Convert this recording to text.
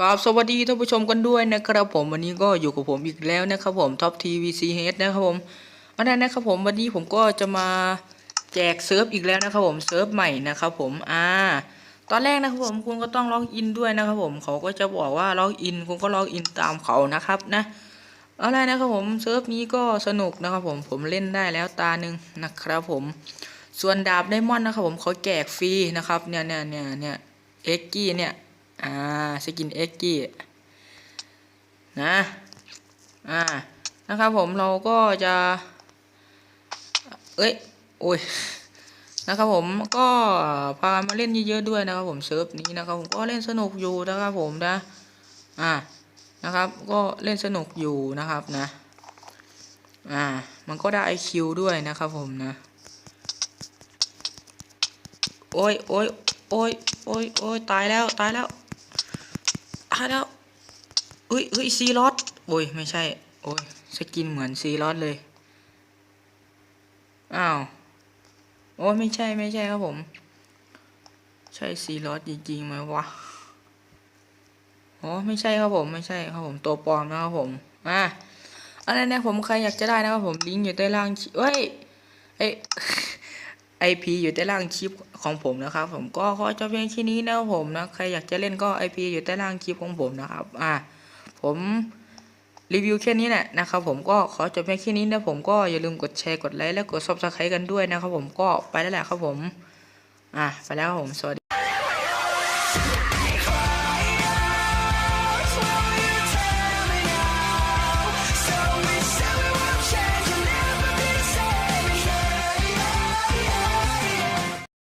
กราบสวัสดีท่านผู้ชมกันด้วยนะครับผมวันนี้ก็อยู่กับผมอีกแล้วนะครับผมท็อปทีวีซีเฮดนะครับผมอันนั้นนะครับผมวันนี้ผมก็จะมาแจกเซิร์ฟอีกแล้วนะครับผมเซิร์ฟใหม่นะครับผมอ่าตอนแรกนะครับผมคุณก็ต้องล็อกอินด้วยนะครับผมเขาก็จะบอกว่าล็อกอินคุณก็ล็อกอินตามเขานะครับนะเอาละนะครับผมเซิร์ฟนี้ก็สนุกนะครับผมผมเล่นได้แล้วตาหนึ่งนะครับผมส่วนดาบไดมอนด์นะครับผมเขาแจกฟรีนะครับเนี่ยเนี่ยเนี่ยเนี่ยเอ็กกี้เนี่ย อ่าสกินเอ็กกี้นะอ่านะครับผมเราก็จะเอ้ยโอ้ยนะครับผมก็พามาเล่นเยอะๆด้วยนะครับผมเซิร์ฟนี้นะครับผมก็เล่นสนุกอยู่นะครับผมนะอ่านะครับก็เล่นสนุกอยู่นะครับนะอ่ามันก็ได้ไอคิวด้วยนะครับผมนะโอ้ยโอ้ยโอ้ยโอ้ยโอ้ยตายแล้วตายแล้วายแล้วเฮ้ยเฮ้ยซีรอสโอ้ยไม่ใช่ โอ้ยสกินเหมือนซีรอสเลย อ้าว โอ้ยไม่ใช่ไม่ใช่ครับผม ใช่ซีรอสจริงๆไหมวะอ๋อไม่ใช่ครับผมไม่ใช่ครับผมตัวปลอมนะครับผมอะอันนั้นเนี่ยผมใครอยากจะได้นะครับผมลิงก์อยู่ใต้ล่างชิเอ้ย เอ้ย ไอพีอยู่ใต้ล่างคลิปของผมนะครับ ผมก็ขอจบเพียงแค่นี้นะครับผมนะใครอยากจะเล่นก็ไอพีอยู่ใต้ล่างคลิปของผมนะครับอ่าผมรีวิวแค่นี้แหละนะครับผมก็ขอจบเพียงแค่นี้นะผมก็อย่าลืมกดแชร์กดไลค์และกดซับสไครต์กันด้วยนะครับผมก็ไปแล้วแหละครับผมอ่าไปแล้วครับผมสวัสดี